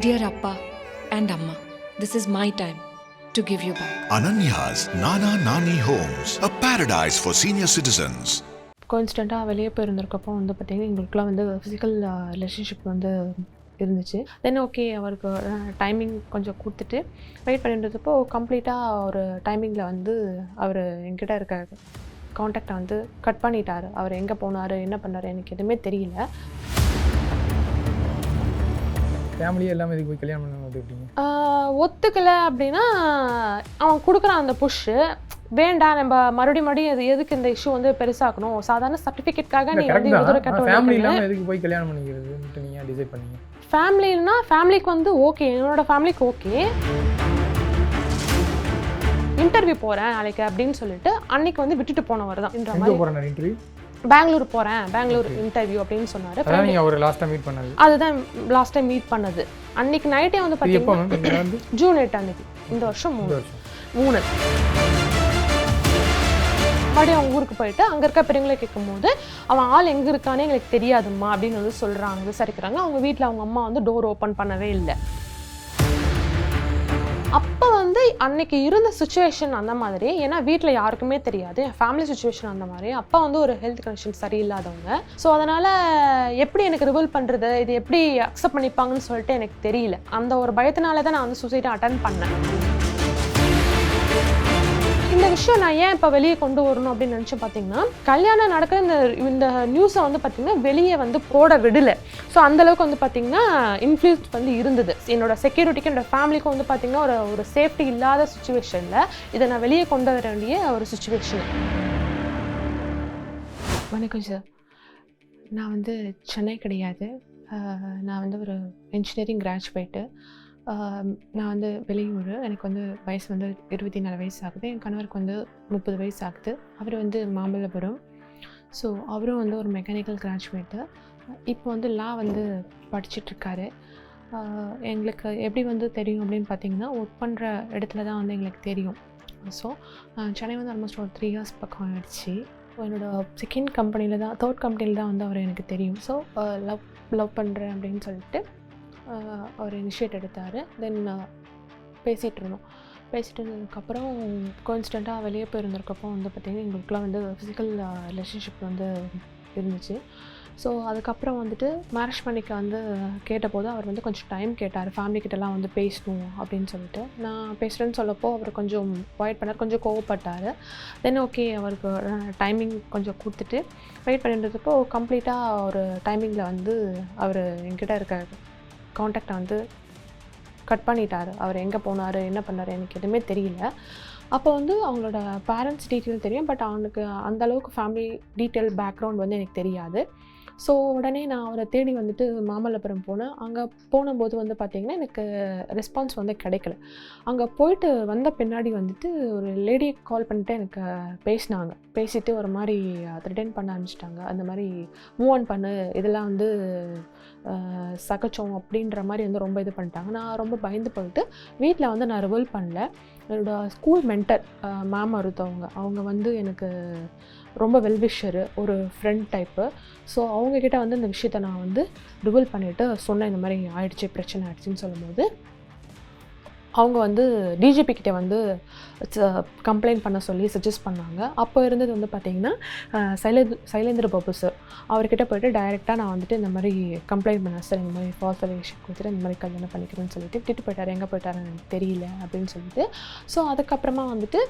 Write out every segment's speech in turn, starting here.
Dear Appa and Amma, this is my time to give you back. Ananya's Nana Nani Homes, a paradise for senior citizens. கான்ஸ்டண்ட்டாக வெளியே போயிருந்திருக்கப்போ வந்து பார்த்திங்கன்னா எங்களுக்குலாம் வந்து physical relationship வந்து இருந்துச்சு தென் ஓகே அவருக்கு டைமிங் கொஞ்சம் கொடுத்துட்டு வெயிட் பண்ணிட்டு கம்ப்ளீட்டாக ஒரு டைமிங்கில் வந்து அவர் என்கிட்ட இருக்க காண்டாக்டை வந்து கட் பண்ணிட்டார் அவர் எங்கே போனார் என்ன பண்ணார் எனக்கு எதுவுமே தெரியல ஃபேமிலியே எல்லாமே இதுக்கு போய் கல்யாணம் பண்ண ஆஹ் ஒத்துக்கலை அப்படின்னா அவன் கொடுக்குறான் அந்த புஷ்ஷு வேண்டாம் நம்ம மறுபடியும் மறுபடியும் அது எதுக்கு இந்த இஷ்யூ வந்து பெருசாக்கணும்? சாதாரண சர்டிஃபிகேட்காக நீ வந்து இவ்வளோ ஃபேமிலி கட்ட இல்லாமல் எதுக்கு போய் கல்யாணம் பண்ணிக்கிறதுன்ட்டு நீங்கள் டிசைட் பண்ணீங்க? ஃபேமிலின்னா ஃபேமிலிக்கு வந்து ஓகே என்னோட ஃபேமிலிக்கு ஓகே இன்டர்வியூ போகிறேன் நாளைக்கு அப்படின்னு சொல்லிட்டு அன்னைக்கு வந்து விட்டுட்டு போனவர் தான். இன்டர்வியூ பெங்களூர் போகிறேன் பெங்களூர் இன்டர்வியூ அப்படின்னு சொன்னார். நீங்கள் அவர் லாஸ்ட்டாக மீட் பண்ணது. அதுதான் லாஸ்ட் டைம் மீட் பண்ணது. அன்னைக்கு நைட்டே வந்து பார்த்தீங்கன்னா ஜூன் எட்டு அன்னைக்கு. இந்த வருஷம் மூணு. மூணு. மறுபடியும் அவங்க ஊருக்கு போயிட்டு அங்கே இருக்க பெரியவங்களை கேட்கும்போது அவன் ஆள் எங்கே இருக்கானே எங்களுக்கு தெரியாதும்மா அப்படின்னு வந்து சொல்கிறாங்க விசாரிக்கிறாங்க. அவங்க வீட்டில் அவங்க அம்மா வந்து டோர் ஓப்பன் பண்ணவே இல்லை. அப்போ வந்து அன்னைக்கு இருந்த சுச்சுவேஷன் அந்த மாதிரி. ஏன்னா வீட்டில் யாருக்குமே தெரியாது. என் ஃபேமிலி சுச்சுவேஷன் அந்த மாதிரி. அப்பா வந்து ஒரு ஹெல்த் கண்டிஷன் சரியில்லாதவங்க. ஸோ அதனால் எப்படி எனக்கு ரிவல் பண்ணுறது இது எப்படி அக்செப்ட் பண்ணிப்பாங்கன்னு சொல்லிட்டு எனக்கு தெரியல. அந்த ஒரு பயத்தினால தான் நான் வந்து சூசைட்டை அட்டன் பண்ணேன். இந்த விஷயம் நான் ஏன் இப்போ வெளியே கொண்டு வரணும் அப்படின்னு நினச்சி பார்த்தீங்கன்னா கல்யாணம் நடக்கிற இந்த இந்த நியூஸை வந்து பார்த்தீங்கன்னா வெளியே வந்து போட விடலை. ஸோ அந்தளவுக்கு வந்து பார்த்தீங்கன்னா இன்ஃப்ளூயன்ஸ் வந்து இருந்தது. என்னோட செக்யூரிட்டிக்கு என்னோட ஃபேமிலிக்கும் வந்து பார்த்தீங்கன்னா ஒரு ஒரு சேஃப்டி இல்லாத சுச்சுவேஷனில் இதை நான் வெளியே கொண்டு வர வேண்டிய ஒரு சுச்சுவேஷன் வணக்கம் சார் நான் வந்து சென்னை கிடையாது. நான் வந்து ஒரு இன்ஜினியரிங் கிராஜுவேட்டு நான் வந்து வெளியூர். எனக்கு வந்து வயசு வந்து இருபத்தி நாலு வயசு ஆகுது என் கணவருக்கு வந்து முப்பது வயசு ஆகுது அவர் வந்து மாமல்லபுரம். ஸோ அவரும் வந்து ஒரு மெக்கானிக்கல் கிராஜுவேட்டு இப்போ வந்து லா வந்து படிச்சிட்ருக்காரு. எங்களுக்கு எப்படி வந்து தெரியும் அப்படின்னு பார்த்தீங்கன்னா ஒர்க் பண்ணுற இடத்துல தான் வந்து எங்களுக்கு தெரியும். ஸோ சென்னை வந்து ஆல்மோஸ்ட் ஒரு த்ரீ இயர்ஸ் பக்கம் ஆயிடுச்சு. என்னோடய செகண்ட் கம்பெனியில் தான் தேர்ட் கம்பெனியில் தான் வந்து அவர் எனக்கு தெரியும். ஸோ லவ் லவ் பண்ணுறேன் அப்படின்னு சொல்லிட்டு அவர் இனிஷியேட் எடுத்தார். தென் பேசிகிட்டு இருந்தோம். பேசிட்டு இருந்ததுக்கப்புறம் கான்ஸ்டண்ட்டாக வெளியே போயிருந்திருக்கப்போ வந்து பார்த்திங்கன்னா எங்களுக்குலாம் வந்து ஃபிசிக்கல் ரிலேஷன்ஷிப் வந்து இருந்துச்சு. ஸோ அதுக்கப்புறம் வந்துட்டு மேரேஜ் பண்ணிக்க வந்து கேட்டபோது அவர் வந்து கொஞ்சம் டைம் கேட்டார். ஃபேமிலி கிட்டலாம் வந்து பேசணும் அப்படின்னு சொல்லிட்டு. நான் பேசுகிறேன்னு சொல்லப்போ அவர் கொஞ்சம் அவாய்ட் பண்ணார். கொஞ்சம் கோவப்பட்டார். தென் ஓகே அவருக்கு டைமிங் கொஞ்சம் கொடுத்துட்டு வெயிட் பண்ணிட்டு கம்ப்ளீட்டாக ஒரு டைமிங்கில் வந்து அவர் என்கிட்ட இருக்க காண்டாக்டை வந்து கட் பண்ணிட்டார். அவர் எங்கே போனார் என்ன பண்ணார் எனக்கு எதுவுமே தெரியல. அப்போ வந்து அவங்களோட பேரண்ட்ஸ் டீட்டெயில் தெரியும். பட் அவனுக்கு அந்த அளவுக்கு ஃபேமிலி டீட்டெயில் பேக்ரவுண்ட் வந்து எனக்கு தெரியாது. ஸோ உடனே நான் அவரை தேடி வந்துட்டு மாமல்லபுரம் போனேன். அங்கே போனபோது வந்து பார்த்திங்கன்னா எனக்கு ரெஸ்பான்ஸ் வந்து கிடைக்கல. அங்கே போயிட்டு வந்த பின்னாடி வந்துட்டு ஒரு லேடி கால் பண்ணிட்டு எனக்கு பேசினாங்க. பேசிட்டு ஒரு மாதிரி ரிட்டர்ன் பண்ண ஆரம்பிச்சிட்டாங்க. அந்த மாதிரி மூவ் ஆன் பண்ணு இதெல்லாம் வந்து சகச்சம் அப்படின்ற மாதிரி வந்து ரொம்ப இது பண்ணிட்டாங்க. நான் ரொம்ப பயந்து போயிட்டு வீட்டில் வந்து நான் ரிவல் பண்ணல. என்னோடய ஸ்கூல் மென்டர் மேம் ஒருத்தவங்க அவங்க வந்து எனக்கு ரொம்ப வெல்விஷரு ஒரு ஃப்ரெண்ட் டைப்பு ஸோ அவங்கக்கிட்ட வந்து இந்த விஷயத்த நான் வந்து ரிவல் பண்ணிவிட்டு சொன்னேன் இந்த மாதிரி ஆயிடுச்சு பிரச்சனை ஆயிடுச்சுன்னு சொல்லும்போது அவங்க வந்து டிஜிபி கிட்டே வந்து கம்ப்ளைண்ட் பண்ண சொல்லி சஜஸ்ட் பண்ணாங்க. அப்போ இருந்தது வந்து பார்த்திங்கன்னா சைலே சைலேந்திர பாபு சார் அவர்கிட்ட போயிட்டு டைரெக்டாக நான் வந்துட்டு இந்த மாதிரி கம்ப்ளைண்ட் பண்ணேன் சார் இந்த மாதிரி ஃபால்ஸ் அலிகேஷன் கொடுத்துட்டு இந்த மாதிரி கல்யாணம் பண்ணிக்கிறேன்னு சொல்லிட்டு விட்டுட்டு போயிட்டார். எங்கே போயிட்டாரு எனக்கு தெரியல அப்படின்னு சொல்லிட்டு. ஸோ அதுக்கப்புறமா வந்துட்டு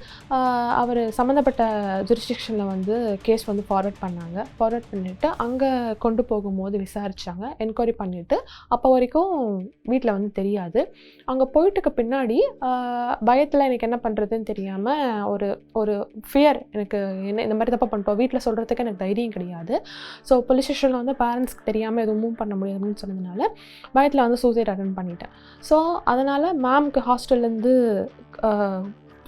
அவர் சம்மந்தப்பட்ட ஜுரிஸ்டிக்ஷனில் வந்து கேஸ் வந்து ஃபார்வர்ட் பண்ணாங்க. ஃபார்வர்ட் பண்ணிவிட்டு அங்கே கொண்டு போகும்போது விசாரித்தாங்க என்கொயரி பண்ணிவிட்டு அப்போ வரைக்கும் வீட்டில் வந்து தெரியாது. அங்கே போயிட்டுக்கு பின்னாடி பயத்தில் எனக்கு என்ன பண்ணுறது பண்ணுறதுன்னு தெரியாமல் ஒரு ஒரு ஃபியர் எனக்கு என்ன இந்த மாதிரி தப்பாக பண்ணிட்டோம் வீட்டில் சொல்கிறதுக்கு எனக்கு தைரியம் கிடையாது. ஸோ போலீஸ் ஸ்டேஷனில் வந்து பேரண்ட்ஸ்க்கு தெரியாமல் எதுவும் மூவ் பண்ண முடியாதுன்னு சொன்னதுனால பயத்தில் வந்து சூசைட் அட்டன் பண்ணிட்டேன். ஸோ அதனால் மேம்க்கு ஹாஸ்டல்லேருந்து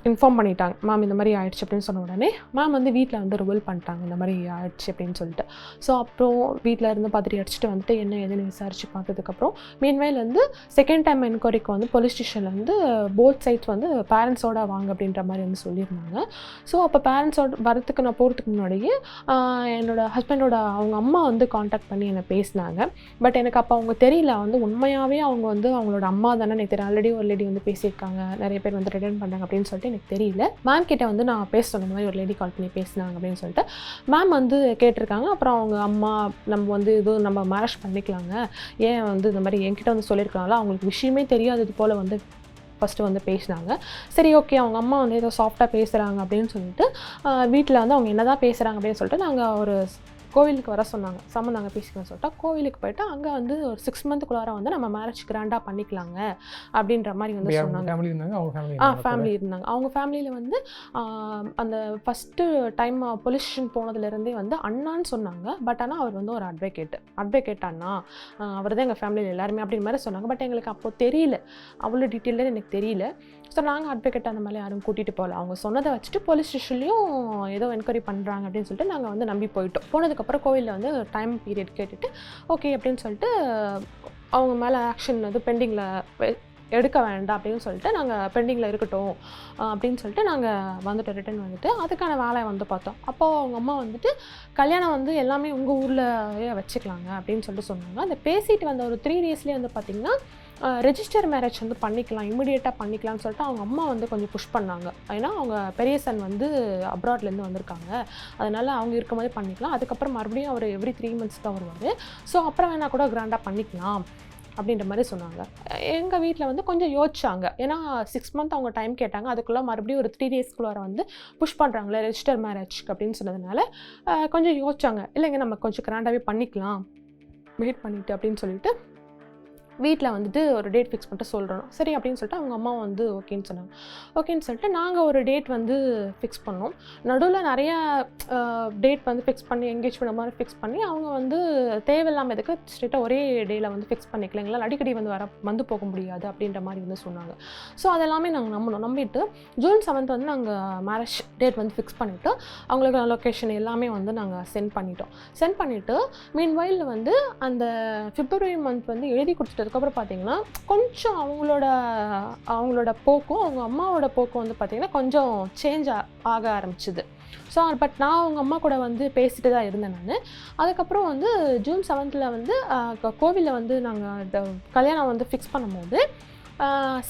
இன்ஃபார்ம் பண்ணிட்டாங்க. மேம் இந்த மாதிரி ஆயிடுச்சு அப்படின்னு சொன்ன உடனே மேம் வந்து வீட்டில் வந்து ரிவல் பண்ணிட்டாங்க. இந்த மாதிரி ஆயிடுச்சு அப்படின்னு சொல்லிட்டு. ஸோ அப்புறம் வீட்டில் இருந்து பார்த்துட்டு அடிச்சுட்டு வந்துட்டு என்ன ஏதுன்னு விசாரிச்சு பார்த்ததுக்கப்புறம் மீன்வேல் வந்து செகண்ட் டைம் என்கொயரிக்கு வந்து போலீஸ் ஸ்டேஷனில் வந்து போத் சைட்ஸ் வந்து பேரண்ட்ஸோட வாங்க அப்படின்ற மாதிரி வந்து சொல்லியிருந்தாங்க. ஸோ அப்போ பேரண்ட்ஸோட வரத்துக்கு நான் போகிறதுக்கு முன்னாடியே என்னோட ஹஸ்பண்டோட அவங்க அம்மா வந்து காண்டாக்ட் பண்ணி என்னை பேசினாங்க. பட் எனக்கு அப்போ அவங்க தெரியல. வந்து உண்மையாகவே அவங்க வந்து அவங்களோட அம்மா தானே நேற்று ஆல்ரெடி ஒரு லேடி வந்து பேசியிருக்காங்க. நிறைய பேர் வந்து ரிட்டர்ன் பண்ணாங்க அப்படின்னு சொல்லிட்டு எனக்கு தெரியல. மேம் கிட்ட வந்து நான் பேச சொன்ன இந்த மாதிரி ஒரு லேடி கால் பண்ணி பேசினாங்க அப்படின்னு சொல்லிட்டு. மேம் வந்து கேட்டிருக்காங்க. அப்புறம் அவங்க அம்மா நம்ம வந்து இது நம்ம மேரேஜ் பண்ணிக்கலாங்க. ஏன் வந்து இந்த மாதிரி என்கிட்ட வந்து சொல்லியிருக்காங்களா அவங்களுக்கு விஷயமே தெரியாதது போல் வந்து ஃபஸ்ட்டு வந்து பேசினாங்க. சரி ஓகே அவங்க அம்மா வந்து ஏதோ சாஃப்டாக பேசுகிறாங்க அப்படின்னு சொல்லிட்டு வீட்டில் வந்து அவங்க என்ன தான் பேசுகிறாங்க அப்படின்னு சொல்லிட்டு நாங்கள் ஒரு கோவிலுக்கு வர சொன்னாங்க. சம்மந்தம் நாங்கள் பேசிக்கணும்னு சொல்லிட்டு கோவிலுக்கு போயிட்டு அங்கே வந்து ஒரு சிக்ஸ் மந்த்துக்குள்ளார வந்து நம்ம மேரேஜ் கிராண்டாக பண்ணிக்கலாங்க அப்படின்ற மாதிரி வந்து சொன்னாங்க. ஆ ஃபேமிலி இருந்தாங்க. அவங்க ஃபேமிலியில் வந்து அந்த ஃபஸ்ட்டு டைம் போலீஸ் ஸ்டேஷன் போனதுலேருந்தே வந்து அண்ணான்னு சொன்னாங்க. பட் ஆனால் அவர் வந்து ஒரு அட்வொகேட் அட்வொகேட் அண்ணா. அவர் தான் எங்கள் ஃபேமிலியில் எல்லாருமே அப்படின்ற மாதிரி சொன்னாங்க. பட் எங்களுக்கு அப்போ தெரியல. அவ்வளோ டீட்டெயிலாக எனக்கு தெரியல. ஸோ நாங்கள் அட்வொகேட் அந்த மாதிரி யாரும் கூட்டிகிட்டு போகல. அவங்க சொன்னதை வச்சுட்டு போலீஸ் ஸ்டேஷன்லேயும் ஏதோ என்கொயரி பண்ணுறாங்க அப்படின்னு சொல்லிட்டு நாங்கள் வந்து நம்பி போயிட்டோம். அதுக்கப்புறம் கோவிலில் வந்து டைம் பீரியட் கேட்டுட்டு ஓகே அப்படின்னு சொல்லிட்டு அவங்க மேலே ஆக்ஷன் வந்து பெண்டிங்கில் எடுக்க வேண்டாம் அப்படின்னு சொல்லிட்டு நாங்கள் பெண்டிங்கில் இருக்கட்டும் அப்படின்னு சொல்லிட்டு நாங்கள் வந்துட்டு ரிட்டர்ன் வந்துட்டு அதுக்கான வேலையை வந்து பார்த்தோம். அப்போது அவங்க அம்மா வந்துட்டு கல்யாணம் வந்து எல்லாமே உங்கள் ஊரில் வச்சுக்கலாங்க அப்படின்னு சொல்லிட்டு சொன்னாங்க. அந்த பேசிட்டு வந்த ஒரு த்ரீ டேஸ்லேயே வந்து பார்த்திங்கன்னா ரெஜிஸ்டர் மேரேஜ் வந்து பண்ணிக்கலாம் இமிடியேட்டாக பண்ணிக்கலாம்னு சொல்லிட்டு அவங்க அம்மா வந்து கொஞ்சம் புஷ் பண்ணாங்க. ஏன்னா அவங்க பெரிய சன் வந்து அப்ராட்லேருந்து வந்திருக்காங்க. அதனால் அவங்க இருக்க மாதிரி பண்ணிக்கலாம். அதுக்கப்புறம் மறுபடியும் அவர் எவ்ரி த்ரீ மந்த்ஸ் தான் வருவார். ஸோ அப்புறம் வேணால் கூட கிராண்டாக பண்ணிக்கலாம் அப்படின்ற மாதிரி சொன்னாங்க. எங்கள் வீட்டில் வந்து கொஞ்சம் யோசிச்சாங்க. ஏன்னா சிக்ஸ் மந்த் அவங்க டைம் கேட்டாங்க. அதுக்குள்ளே மறுபடியும் ஒரு த்ரீ டேஸ்க்குள்ளார வந்து புஷ் பண்ணுறாங்களே ரெஜிஸ்டர் மேரேஜ் அப்படின்னு சொன்னதுனால கொஞ்சம் யோசிச்சாங்க. இல்லைங்க நம்ம கொஞ்சம் கிராண்டாகவே பண்ணிக்கலாம். வெயிட் பண்ணிவிட்டு அப்படின்னு சொல்லிட்டு வீட்டில் வந்துட்டு ஒரு டேட் ஃபிக்ஸ் பண்ணிட்டு சொல்கிறோம் சரி அப்படின்னு சொல்லிட்டு அவங்க அம்மா வந்து ஓகேன்னு சொன்னாங்க. ஓகேன்னு சொல்லிட்டு நாங்கள் ஒரு டேட் வந்து ஃபிக்ஸ் பண்ணோம். நடுவில் நிறையா டேட் வந்து ஃபிக்ஸ் பண்ணி எங்கேஜ்மெண்ட் மாதிரி ஃபிக்ஸ் பண்ணி அவங்க வந்து தேவையில்லாமல் இதுக்கு ஸ்ட்ரெயிட்டாக ஒரே டேயில் வந்து ஃபிக்ஸ் பண்ணிக்கலாம் எங்களால் அடிக்கடி வந்து வர வந்து போக முடியாது அப்படின்ற மாதிரி வந்து சொன்னாங்க. ஸோ அதெல்லாமே நாங்கள் நம்பணும் நம்பிட்டு ஜூன் செவன்த் வந்து நாங்கள் மேரேஜ் டேட் வந்து ஃபிக்ஸ் பண்ணிவிட்டு அவங்களுக்கு லொக்கேஷன் எல்லாமே வந்து நாங்கள் சென்ட் பண்ணிட்டோம். சென்ட் பண்ணிவிட்டு மீன் வந்து அந்த பிப்ரவரி மந்த் வந்து எழுதி கொடுத்துட்டு அதுக்கப்புறம் பார்த்தீங்கன்னா கொஞ்சம் அவங்களோட அவங்களோட போக்கும் அவங்க அம்மாவோட போக்கும் வந்து பார்த்தீங்கன்னா கொஞ்சம் சேஞ்ச் ஆக ஆரம்பிச்சுது. ஸோ பட் நான் அவங்க அம்மா கூட வந்து பேசிட்டு தான் இருந்தேன் நான். அதுக்கப்புறம் வந்து ஜூன் செவன்த்தில் வந்து கோவிலில் வந்து நாங்கள் கல்யாணம் வந்து ஃபிக்ஸ் பண்ணும்போது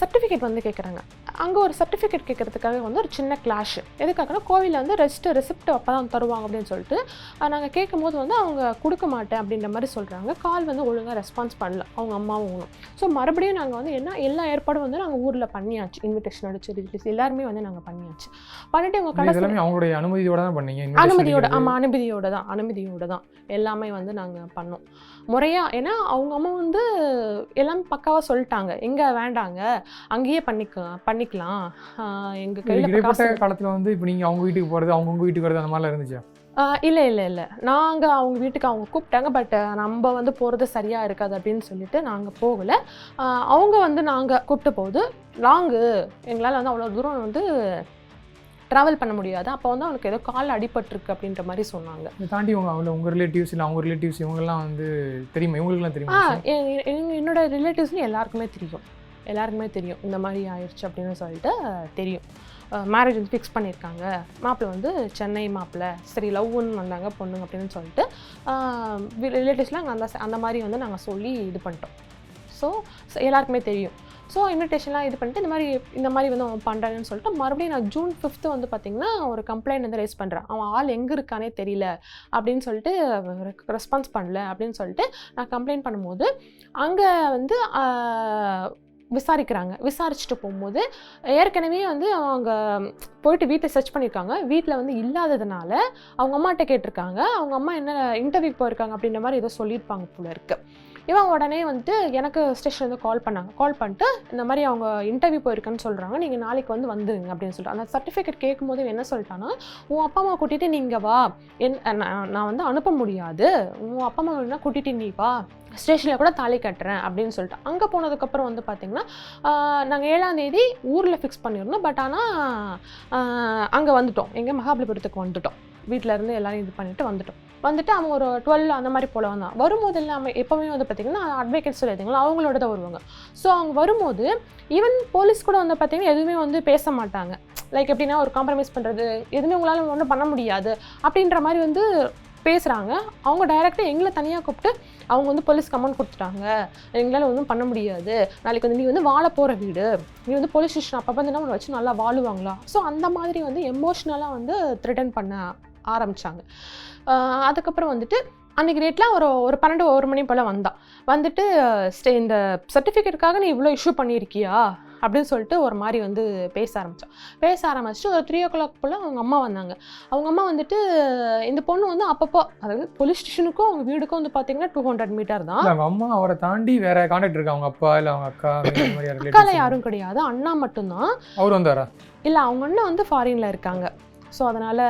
சர்டிஃபிகேட் வந்து கேட்குறாங்க அங்கே ஒரு சர்டிஃபிகேட் கேட்குறதுக்காக வந்து ஒரு சின்ன கிளாஷ் எதுக்காகனா கோவிலில் வந்து ரெஜிஸ்டர் ரெசிப்ட் அப்போ தான் தருவாங்க அப்படின்னு சொல்லிட்டு நாங்கள் கேட்கும்போது வந்து அவங்க கொடுக்க மாட்டேன் அப்படின்ற மாதிரி சொல்கிறாங்க கால் வந்து ஒழுங்காக ரெஸ்பான்ஸ் பண்ணல. அவங்க அம்மாவும் ஸோ மறுபடியும் நாங்கள் வந்து என்ன எல்லா ஏற்பாடும் வந்து நாங்கள் ஊரில் பண்ணியாச்சு. இன்விடேஷன் அடிச்சு ரிலேட்டிவ்ஸ் எல்லாருமே வந்து நாங்கள் பண்ணியாச்சு. பண்ணிட்டு அவங்க இது கடைசி அவங்களுடைய அனுமதியோட தான் பண்ணீங்க. அனுமதியோட. ஆமாம் அனுமதியோட தான் அனுமதியோட தான். எல்லாமே வந்து நாங்கள் பண்ணோம். முறையாக ஏன்னா அவங்க அம்மா வந்து எல்லாமே பக்காவாக சொல்லிட்டாங்க. எங்கே வேண்டாங்க அங்கேயே பண்ணிக்க பண்ணிக்கலாம். எங்கள் கையில் காலத்துல வந்து இப்போ நீங்க அவங்க வீட்டுக்கு போறது அவங்க உங்க வீட்டுக்கு வரது அந்த மாதிரிலாம் இருந்துச்சா? இல்லை இல்லை இல்லை. நாங்கள் அவங்க வீட்டுக்கு அவங்க கூப்பிட்டாங்க. பட் நம்ம வந்து போகிறது சரியாக இருக்காது அப்படின்னு சொல்லிட்டு நாங்கள் போகலை. அவங்க வந்து நாங்கள் கூப்பிட்ட போது லாங்கு எங்களால் வந்து அவ்வளோ தூரம் வந்து ட்ராவல் பண்ண முடியாது. அப்போ வந்து அவனுக்கு ஏதோ கால் அடிபட்டிருக்கு அப்படின்ற மாதிரி சொன்னாங்க. இதை தாண்டி உங்க அவங்க உங்க ரிலேட்டிவ்ஸ் இல்லை அவங்க ரிலேட்டிவ்ஸ் இவங்கெல்லாம் வந்து தெரியுமா? இவங்களுக்குலாம் தெரியுமா? என்னோட ரிலேட்டிவ்ஸ்னு எல்லாருக்குமே தெரியும். எல்லாருக்குமே தெரியும். இந்த மாதிரி ஆயிடுச்சு அப்படின்னு சொல்லிட்டு தெரியும். மேரேஜ் வந்து ஃபிக்ஸ் பண்ணியிருக்காங்க. மாப்பிள்ளை வந்து சென்னை மாப்பிள்ளை சரி லவ்னு வந்தாங்க பொண்ணுங்க அப்படின்னு சொல்லிட்டு ரிலேட்டிவ்ஸ்லாம் அங்கே அந்த அந்த மாதிரி வந்து நாங்கள் சொல்லி இது பண்ணிட்டோம். ஸோ எல்லாருக்குமே தெரியும். ஸோ இன்விடேஷன்லாம் இது பண்ணிட்டு இந்த மாதிரி இந்த மாதிரி வந்து அவன் பண்ணுறாங்கன்னு சொல்லிட்டு மறுபடியும் நான் ஜூன் ஃபிஃப்த்து வந்து பார்த்திங்கன்னா ஒரு கம்ப்ளைண்ட் வந்து ரைஸ் பண்ணுறேன் அவன் ஆள் எங்கே இருக்கானே தெரியல அப்படின்னு சொல்லிட்டு ரெஸ்பான்ஸ் பண்ணல அப்படின்னு சொல்லிட்டு நான் கம்ப்ளைண்ட் பண்ணும்போது அங்கே வந்து விசாரிக்கிறாங்க. விசாரிச்சுட்டு போகும்போது ஏற்கனவே வந்து அவங்க போயிட்டு வீட்டை சர்ச் பண்ணியிருக்காங்க. வீட்டில் வந்து இல்லாததுனால அவங்க அம்மாட்ட கேட்டிருக்காங்க. அவங்க அம்மா என்ன இன்டர்வியூ போயிருக்காங்க அப்படின்ற மாதிரி ஏதோ சொல்லியிருப்பாங்க போல இருக்குது இவன் உடனே வந்துட்டு எனக்கு ஸ்டேஷன்லேருந்து கால் பண்ணாங்க. கால் பண்ணிட்டு இந்த மாதிரி அவங்க இன்டர்வியூ போயிருக்கேன்னு சொல்கிறாங்க நீங்கள் நாளைக்கு வந்து வந்துடுங்க அப்படின்னு சொல்லிட்டு. அந்த சர்டிஃபிகேட் கேட்கும்போது என்ன சொல்லிட்டான்னா உன் அப்பா அம்மா கூட்டிகிட்டு நீங்கள் வா. என் நான் நான் வந்து அனுப்ப முடியாது. உன் அப்பா அம்மா வேணா கூட்டிகிட்டு நீ வா. ஸ்டேஷனில் கூட தாலி கட்டுறேன் அப்படின்னு சொல்லிட்டு. அங்கே போனதுக்கப்புறம் வந்து பார்த்திங்கன்னா நாங்கள் ஏழாம் தேதி ஊரில் ஃபிக்ஸ் பண்ணியிருந்தோம் பட் ஆனால் அங்கே வந்துட்டோம். எங்கே மகாபலிபுரத்துக்கு வந்துட்டோம். வீட்டில் இருந்து இது பண்ணிவிட்டு வந்துட்டோம். வந்துட்டு அவங்க ஒரு டுவெல் அந்த மாதிரி போல வந்தான் வரும்போது இல்லாமல் எப்போவுமே வந்து பார்த்திங்கன்னா அட்வொகேட் சொல்லியிருந்தீங்களா அவங்களோட தான் வருவாங்க. ஸோ அவங்க வரும்போது ஈவன் போலீஸ் கூட வந்து பார்த்திங்கன்னா எதுவுமே வந்து பேச மாட்டாங்க. லைக் எப்படின்னா ஒரு காம்ப்ரமைஸ் பண்ணுறது எதுவுமே உங்களால் ஒன்றும் பண்ண முடியாது அப்படின்ற மாதிரி வந்து பேசுகிறாங்க அவங்க டைரெக்டாக எங்களை தனியாக கூப்பிட்டு அவங்க வந்து போலீஸ் கமெண்ட் கொடுத்துட்டாங்க. எங்களால் ஒன்றும் பண்ண முடியாது. நாளைக்கு வந்து நீ வந்து வாழ போகிற வீடு. நீ வந்து போலீஸ் ஸ்டேஷன் அப்போ வந்து என்ன உன்னை வச்சு நல்லா வாழுவாங்களா? ஸோ அந்த மாதிரி வந்து எமோஷ்னலாக வந்து த்ரிட்டன் பண்ண ஆரம்பித்தாங்க அதுக்கப்புறம் வந்துட்டு அன்றைக்கி ரேட்டில் ஒரு ஒரு பன்னெண்டு ஒரு மணி போல் வந்தான் வந்துட்டு ஸ்டே இந்த சர்டிஃபிகேட்டுக்காக நீ இவ்வளோ இஷ்யூ பண்ணியிருக்கியா? அப்படின்னு சொல்லிட்டு ஒரு மாதிரி வந்து பேச ஆரம்பித்தான் பேச ஆரம்பிச்சுட்டு ஒரு த்ரீ ஓ கிளாக் போல் அவங்க அம்மா வந்தாங்க. அவங்க அம்மா வந்துட்டு இந்த பொண்ணு வந்து அப்பப்போ அதாவது போலீஸ் ஸ்டேஷனுக்கும் அவங்க வீடுக்கும் வந்து பார்த்தீங்கன்னா டூ ஹண்ட்ரட் மீட்டர் தான். அவங்க அம்மா அவரை தாண்டி வேற கான்டாக்ட் இருக்கா? அவங்க அப்பா இல்லை அவங்க அக்கா அக்கால? யாரும் கிடையாது. அண்ணா மட்டும்தான். அவர் வந்தாரா? இல்லை அவங்க அண்ணன் வந்து ஃபாரினில் இருக்காங்க. ஸோ அதனால்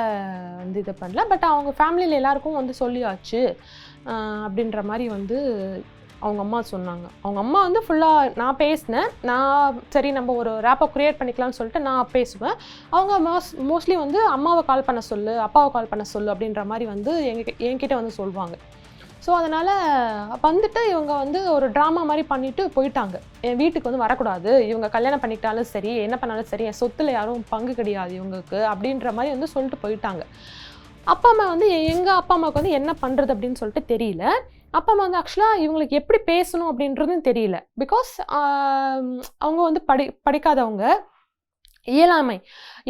வந்து இது பண்ணல. பட் அவங்க ஃபேமிலியில் எல்லாருக்கும் வந்து சொல்லியாச்சு. அப்படின்ற மாதிரி வந்து அவங்க அம்மா சொன்னாங்க. அவங்க அம்மா வந்து ஃபுல்லாக நான் பேசினேன். நான் சரி நம்ம ஒரு ரேப்பை க்ரியேட் பண்ணிக்கலாம்னு சொல்லிட்டு நான் பேசுவேன். அவங்க மோஸ் மோஸ்ட்லி வந்து அம்மாவை கால் பண்ண சொல்லு அப்பாவை கால் பண்ண சொல்லு அப்படின்ற மாதிரி வந்து எங்கிட்ட என்கிட்ட வந்து சொல்லுவாங்க ஸோ அதனால் வந்துட்டு இவங்க வந்து ஒரு ட்ராமா மாதிரி பண்ணிவிட்டு போயிட்டாங்க. என் வீட்டுக்கு வந்து வரக்கூடாது. இவங்க கல்யாணம் பண்ணிக்கிட்டாலும் சரி என்ன பண்ணாலும் சரி என் சொத்துல யாரும் பங்கு கிடையாது இவங்களுக்கு அப்படின்ற மாதிரி வந்து சொல்லிட்டு போயிட்டாங்க. அப்பா அம்மா வந்து எங்கள் அப்பா அம்மாவுக்கு வந்து என்ன பண்ணுறது அப்படின்னு சொல்லிட்டு தெரியல. அப்போ வந்து ஆக்சுவலாக இவங்களுக்கு எப்படி பேசணும்? அப்படின்றதும் தெரியல. பிகாஸ் அவங்க வந்து படி படிக்காதவங்க. இயலாமை.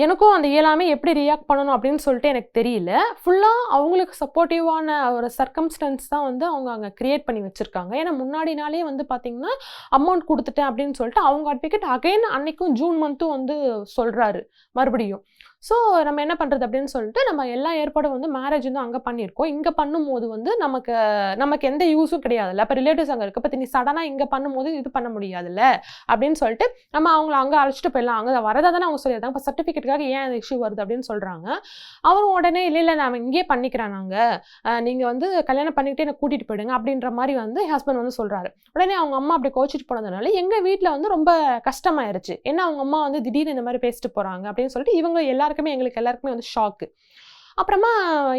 எனக்கும் அந்த இயலாமை எப்படி ரியாக்ட் பண்ணணும் அப்படின்னு சொல்லிட்டு எனக்கு தெரியல. ஃபுல்லாக அவங்களுக்கு சப்போர்ட்டிவான ஒரு சர்க்கம்ஸ்டன்ஸ் தான் வந்து அவங்க அங்கே க்ரியேட் பண்ணி வச்சுருக்காங்க. ஏன்னா முன்னாடி நாளே வந்து பார்த்திங்கன்னா அமௌண்ட் கொடுத்துட்டேன் அப்படின்னு சொல்லிட்டு அவங்க அட்வொகேட் அகைன் அன்னைக்கும் ஜூன் மந்த்தும் வந்து சொல்கிறாரு மறுபடியும். ஸோ நம்ம என்ன பண்ணுறது அப்படின்னு சொல்லிட்டு நம்ம எல்லா ஏற்பாடும் வந்து மேரேஜ் வந்து அங்கே பண்ணியிருக்கோம். இங்கே பண்ணும்போது வந்து நமக்கு நமக்கு எந்த யூஸும் கிடையாதுல்ல. இப்போ ரிலேட்டிவ்ஸ் அங்கே இருக்க. பற்றி நீ சடனாக இங்கே பண்ணும்போது இது பண்ண முடியாதுல்ல? அப்படின்னு சொல்லிட்டு நம்ம அவங்கள அங்கே அழைச்சிட்டு போயிடலாம். அங்கே வரதா தானே அவங்க சொல்லியிருந்தாங்க இப்போ சர்டிஃபிகேட்டுக்காக ஏன் அந்த இஷ்யூ வருது அப்படின்னு சொல்கிறாங்க அவரும் உடனே இல்லை இல்லை நான் இங்கேயே பண்ணிக்கிறேன் நாங்கள் நீங்கள் வந்து கல்யாணம் பண்ணிக்கிட்டே என்னை கூட்டிகிட்டு போயிடுங்க. அப்படின்ற மாதிரி வந்து ஹஸ்பண்ட் வந்து சொல்கிறாரு உடனே அவங்க அம்மா அப்படி கோச்சிட்டு போனதுனால எங்கள் வீட்டில் வந்து ரொம்ப கஷ்டமாயிருச்சு. ஏன்னா அவங்க அம்மா வந்து திடீர்னு இந்த மாதிரி பேசிட்டு போகிறாங்க அப்படின்னு சொல்லிட்டு இவங்க எல்லாருக்குமே எங்களுக்கு எல்லாருக்குமே வந்து ஷாக்கு அப்புறமா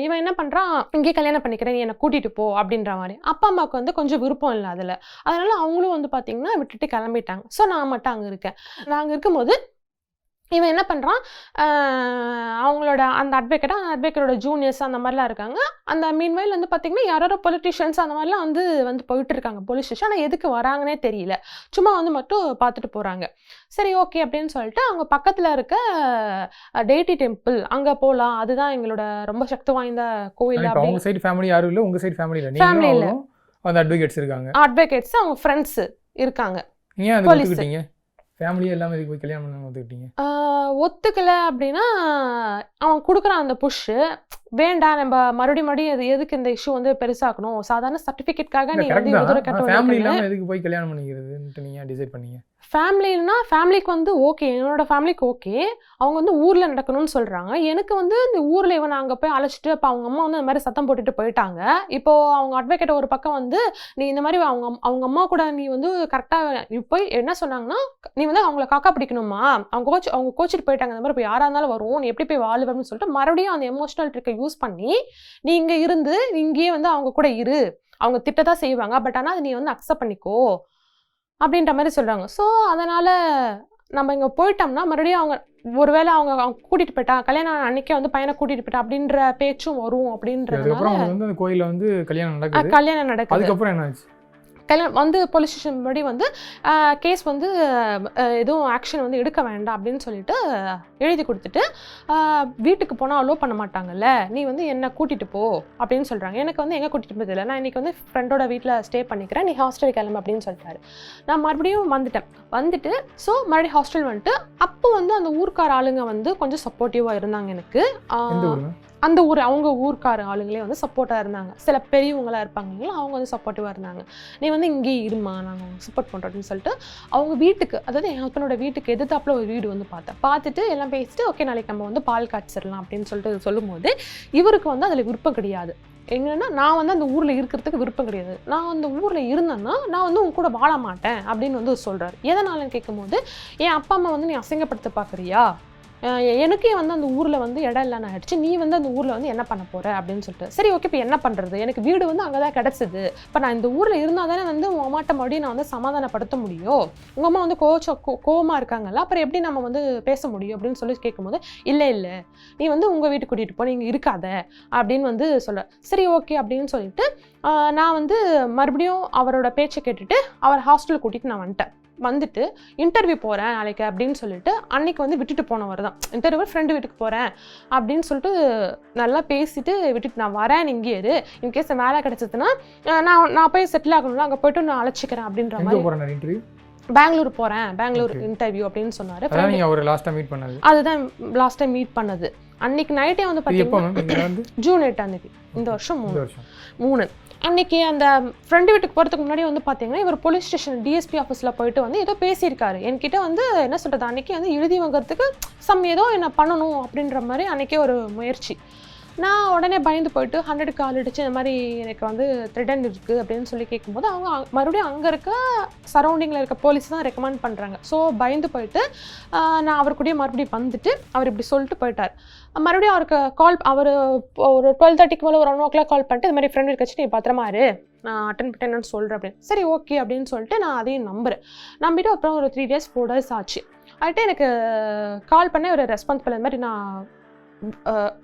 இவன் என்ன பண்ணுறான் இங்கே கல்யாணம் பண்ணிக்கிறேன் நீ என்னை கூட்டிகிட்டு போ அப்படின்ற மாதிரி. அப்பா அம்மாவுக்கு வந்து கொஞ்சம் விருப்பம் இல்லை அதில். அதனால அவங்களும் வந்து பார்த்திங்கன்னா விட்டுட்டு கிளம்பிட்டாங்க. ஸோ நான் மட்டும் அங்கே இருக்கேன். நான் அங்கே இருக்கும்போது இவன் என்ன பண்ணுறான் அவங்களோட அந்த அட்வொகேட் அந்த அட்வொகேட்டோட ஜூனியர்ஸ் அந்த மாதிரிலாம் இருக்காங்க. அந்த மீன்வைல் வந்து பார்த்திங்கன்னா யாரோ பொலிட்டிஷியன்ஸ் அந்த மாதிரிலாம் வந்து வந்து போயிட்டு இருக்காங்க போலீஸ் ஸ்டேஷன் ஆனால் எதுக்கு வராங்கன்னே தெரியல. சும்மா வந்து மட்டும் பார்த்துட்டு போகிறாங்க சரி ஓகே அப்படின்னு சொல்லிட்டு அவங்க பக்கத்தில் இருக்க டெய்டி டெம்பிள் அங்கே போகலாம் அதுதான் எங்களோட ரொம்ப சக்தி வாய்ந்த கோயில் அவங்க சைடு ஃபேமிலி யாரும் இல்லை. உங்க சைடு ஃபேமிலி இல்லை. நீங்களும் இல்ல. அந்த அட்வொகேட்ஸ் இருக்காங்க. அட்வொகேட்ஸ் அவங்க ஃப்ரெண்ட்ஸ் இருக்காங்க. ஏன். ஒத்துக்கிட்டீங்க? ஃபேமிலியே எல்லாமே இதுக்கு போய் கல்யாணம் பண்ண ஒத்துக்கிட்டீங்க? ஒத்துக்கல அப்படின்னா அவன் கொடுக்குறான் அந்த புஷ்ஷு வேண்டாம் நம்ம மறுபடியும் மறுபடியும் அது எதுக்கு இந்த இஷ்யூ வந்து பெருசாக்கணும்? சாதாரண சர்டிஃபிகேட்காக நீ வந்து எதுக்கு போய் கல்யாணம் பண்ணிக்கிறதுன்ட்டு நீங்கள் டிசைட் பண்ணீங்க? ஃபேமிலின்னா ஃபேமிலிக்கு வந்து ஓகே என்னோட ஃபேமிலிக்கு ஓகே அவங்க வந்து ஊரில் நடக்கணும்னு சொல்கிறாங்க எனக்கு வந்து இந்த ஊரில் இவன் அங்கே போய் அழைச்சிட்டு அப்போ அவங்க அம்மா வந்து இந்த மாதிரி சத்தம் போட்டுட்டு போயிட்டாங்க. இப்போது அவங்க அட்வொகேட் ஒரு பக்கம் வந்து நீ இந்த மாதிரி அவங்க அவங்க அம்மா கூட நீ வந்து கரெக்டாக நீ போய் என்ன சொன்னாங்கன்னா நீ வந்து அவங்கள காக்கா பிடிக்கணுமா? அவங்க கோச் அவங்க கோச்சிட்டு போயிட்டாங்க. இந்த மாதிரி இப்போ யாராக இருந்தாலும் வரும். நீ எப்படி போய் வாழுவேன்னு சொல்லிட்டு மறுபடியும் அந்த எமோஷனல் ட்ரிக்கை யூஸ் பண்ணி நீ இங்கே இருந்து இங்கேயே வந்து அவங்க கூட இரு. அவங்க திட்டத்தான் செய்வாங்க. பட் ஆனால் அதை நீ வந்து அக்செப்ட் பண்ணிக்கோ. அப்படின்ற மாதிரி சொல்கிறாங்க ஸோ அதனால் நம்ம இங்கே போயிட்டோம்னா மறுபடியும் அவங்க ஒருவேளை அவங்க அவங்க கூட்டிகிட்டு போயிட்டா கல்யாணம் அன்னைக்கே வந்து பையனை கூட்டிகிட்டு போயிட்டா அப்படின்ற பேச்சும் வரும் அப்படின்றதுனால வந்து அந்த கோயிலில் வந்து கல்யாணம் நடக்குது. கல்யாணம் நடக்குது. அதுக்கப்புறம் என்ன ஆச்சு? கல்யாணம் வந்து போலீஸ் ஸ்டேஷன் படி வந்து கேஸ் வந்து எதுவும் ஆக்ஷன் வந்து எடுக்க வேண்டாம் அப்படின்னு சொல்லிட்டு எழுதி கொடுத்துட்டு வீட்டுக்கு போனால் அலோவ் பண்ண மாட்டாங்கல்ல? நீ வந்து என்னை கூட்டிகிட்டு போ அப்படின்னு சொல்கிறாங்க எனக்கு வந்து எங்கே கூட்டிகிட்டு போதில்லை நான் இன்றைக்கி வந்து ஃப்ரெண்டோட வீட்டில் ஸ்டே பண்ணிக்கிறேன். நீ ஹாஸ்டல் கிளம்பு அப்படின்னு சொல்லிட்டாரு. நான் மறுபடியும் வந்துட்டேன். வந்துட்டு ஸோ மறுபடியும் ஹாஸ்டல் வந்துட்டு அப்போ வந்து அந்த ஊர்க்கார ஆளுங்க வந்து கொஞ்சம் சப்போர்ட்டிவாக இருந்தாங்க எனக்கு. அந்த ஊர் அவங்க ஊர்க்கார ஆளுங்களே வந்து சப்போர்ட்டாக இருந்தாங்க. சில பெரியவங்களாக இருப்பாங்க இல்லைங்களா அவங்க வந்து சப்போர்ட்டிவாக இருந்தாங்க. நீ வந்து இங்கேயே இருமா நாங்கள் சப்போர்ட் பண்ணுறோம் அப்படின்னு சொல்லிட்டு அவங்க வீட்டுக்கு அதாவது என் ஹஸ்பண்டோட வீட்டுக்கு எதிர்த்தாப்புல ஒரு வீடு வந்து பார்த்தேன். பார்த்துட்டு எல்லாம் பேசிட்டு ஓகே நாளைக்கு நம்ம வந்து பால் காய்ச்சிடலாம் அப்படின்னு சொல்லிட்டு சொல்லும்போது இவருக்கு வந்து அதில் விருப்பம் கிடையாது. என்னன்னா நான் வந்து அந்த ஊரில் இருக்கிறதுக்கு விருப்பம் கிடையாது. நான் அந்த ஊரில் இருந்தேன்னா நான் வந்து உங்க கூட வாழ மாட்டேன் அப்படின்னு வந்து சொல்கிறாரு எதனாலன்னு கேட்கும்போது என் அப்பா அம்மா வந்து நீ அசிங்கப்படுத்த பார்க்குறியா எனக்கே வந்து அந்த ஊரில் வந்து இடம் இல்லைன்னு ஆயிடுச்சு. நீ வந்து அந்த ஊரில் வந்து என்ன பண்ண போகிற அப்படின்னு சொல்லிட்டு. சரி ஓகே இப்போ என்ன பண்ணுறது எனக்கு வீடு வந்து அங்கே தான் கிடச்சிது. இப்போ நான் இந்த ஊரில் இருந்தால் தானே வந்து உங்கள் அம்மாட்ட மறுபடியும் நான் வந்து சமாதானப்படுத்த முடியும். உங்கள் அம்மா வந்து கோச்ச கோ கோவமாக இருக்காங்கல்ல அப்புறம் எப்படி நம்ம வந்து பேச முடியும் அப்படின்னு சொல்லி கேட்கும்போது இல்லை இல்லை. நீ வந்து உங்கள் வீட்டுக்கு கூட்டிகிட்டு போ நீங்கள் இருக்காத. அப்படின்னு வந்து சொல்ல சரி ஓகே அப்படின்னு சொல்லிட்டு நான் வந்து மறுபடியும் அவரோட பேச்சை கேட்டுட்டு அவர் ஹாஸ்டலில் கூட்டிகிட்டு நான் வந்துட்டேன். வந்துட்டு இன்டர்வியூ போகிறேன் நாளைக்கு அப்படின்னு சொல்லிட்டு அன்னைக்கு வந்து விட்டுட்டு போனவர் தான். இன்டர்வியூ ஃப்ரெண்டு வீட்டுக்கு போகிறேன் அப்படின்னு சொல்லிட்டு நல்லா பேசிட்டு விட்டுட்டு நான் வரேன் இங்கே இரு. இன்கேஸ் வேலை கிடச்சதுன்னா நான் நான் போய் செட்டில் ஆகணும்ல அங்கே போயிட்டு நான் அழைச்சிக்கிறேன் அப்படின்ற மாதிரி. பெங்களூர் போகிறேன் பெங்களூர். இன்டர்வியூ அப்படின்னு சொன்னார். நீங்கள் அவர் லாஸ்ட்டாக மீட் பண்ணது. அதுதான் லாஸ்ட் டைம் மீட் பண்ணது. அன்னைக்கு நைட்டே வந்து பார்த்தீங்கன்னா ஜூன் எட்டாம் தேதி. இந்த வருஷம் மூணு. மூணு. அன்னைக்கு அந்த ஃப்ரெண்டு வீட்டுக்கு போகிறதுக்கு முன்னாடி வந்து பார்த்தீங்கன்னா இவர் போலீஸ் ஸ்டேஷன் டிஎஸ்பி ஆஃபீஸில் போயிட்டு வந்து ஏதோ பேசியிருக்காரு. என்கிட்ட வந்து என்ன சொல்கிறது அன்னைக்கு வந்து எழுதி வாங்குறதுக்கு சம் ஏதோ என்ன பண்ணணும் அப்படின்ற மாதிரி அன்னைக்கே ஒரு முயற்சி. நான் உடனே பயந்து போயிட்டு ஹண்ட்ரட் கால் அடிச்சு இந்த மாதிரி எனக்கு வந்து த்ரிட்டன் இருக்குது அப்படின்னு சொல்லி கேட்கும்போது அவங்க மறுபடியும் அங்கே இருக்க சரௌண்டிங்கில் இருக்க போலீஸ் தான் ரெக்கமெண்ட் பண்ணுறாங்க ஸோ பயந்து போயிட்டு நான் அவர் கூடயே மறுபடியும் வந்துட்டு அவர் இப்படி சொல்லிட்டு போயிட்டார். மறுபடியும் அவருக்கு கால் அவர் ஒரு டுவெல் தேர்ட்டிக்கு மேலே ஒரு ஒன் ஓ கிளாக் கால் பண்ணிட்டு இது மாதிரி ஃப்ரெண்ட் வச்சு நீ பத்திரமா இரு. நான் அட்டன் பண்ணேன்னு சொல்கிறேன் அப்படின்னு. சரி ஓகே அப்படின்னு சொல்லிட்டு நான் அதையும் நம்புறேன். நம்பிட்டு அப்புறம் ஒரு த்ரீ டேஸ் ஃபோர் டேஸ் ஆச்சு. ஆகிட்டு எனக்கு கால் பண்ண ஒரு ரெஸ்பான்ஸ் பண்ண இந்த மாதிரி நான்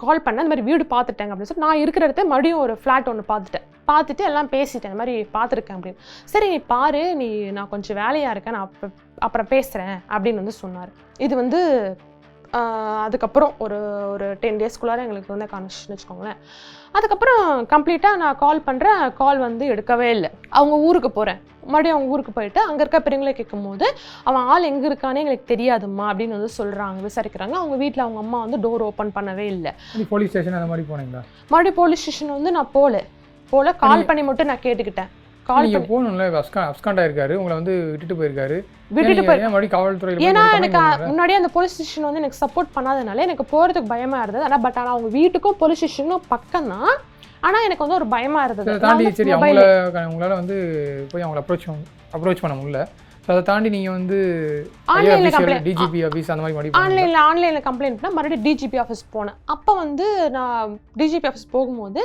கால் பண்ணேன். அந்த மாதிரி வீடு பார்த்துட்டேங்க அப்படின்னு சொல்லி நான் இருக்கிற இடத்த மறுபடியும் ஒரு ஃப்ளாட் ஒன்று பார்த்துட்டேன். பார்த்துட்டு எல்லாம் பேசிட்டேன். இந்த மாதிரி பார்த்துருக்கேன் அப்படின்னு. சரி நீ பாரு. நீ நான் கொஞ்சம் வேலையாக இருக்கேன். நான் அப்போ அப்புறம் பேசுகிறேன் அப்படின்னு வந்து சொன்னார். இது வந்து அதுக்கப்புறம் ஒரு ஒரு டென் டேஸ்க்குள்ளார எங்களுக்கு வந்து கனெக்ஷன் வச்சுக்கோங்களேன். அதுக்கப்புறம் கம்ப்ளீட்டாக நான் கால் பண்ணுறேன் கால் வந்து எடுக்கவே இல்லை. அவங்க ஊருக்கு போகிறேன் மறுபடியும் அவங்க ஊருக்கு போயிட்டு அங்கே இருக்க பெரியவங்களே கேட்கும்போது அவன் ஆள் எங்கே இருக்கானே எங்களுக்கு தெரியாதும்மா அப்படின்னு வந்து சொல்கிறாங்க விசாரிக்கிறாங்க. அவங்க வீட்டில் அவங்க அம்மா வந்து டோர் ஓப்பன் பண்ணவே இல்லை. போலீஸ் ஸ்டேஷன் அந்த மாதிரி போனீங்களா? மறுபடியும் போலீஸ் ஸ்டேஷன் வந்து நான் போகல போல கால் பண்ணி மட்டும் நான் கேட்டுக்கிட்டேன். கால் பண்ணி போகணும்ல அப்ஸ்கா அப்ஸ்காண்டா இருக்காரு உங்களை வந்து விட்டுட்டு போயிருக்காரு. விட்டுட்டு போய் நீங்க காவல்துறையில் ஏன்னா எனக்கு? முன்னாடியே அந்த போலீஸ் ஸ்டேஷன் வந்து எனக்கு சப்போர்ட் பண்ணாதனால எனக்கு போகிறதுக்கு பயமாக இருந்தது. ஆனால் பட் ஆனால் அவங்க வீட்டுக்கும் போலீஸ் ஸ்டேஷனும் பக்கம் தான் ஆனால் எனக்கு வந்து ஒரு பயமாக இருந்தது. தாண்டி சரி அவங்கள உங்களால் வந்து போய் அவங்கள அப்ரோச் அப்ரோச் பண்ண முடியல. ஸோ அதை தாண்டி நீங்கள் வந்து Online ல complaint- டிஜிபி ஆஃபீஸ் அந்த மாதிரி ஆன்லைனில் ஆன்லைனில் கம்ப்ளைண்ட் பண்ணால் மறுபடியும் டிஜிபி ஆஃபீஸ் போனேன். அப்போ வந்து நான் டிஜிபி ஆஃபீஸ் போகும்போது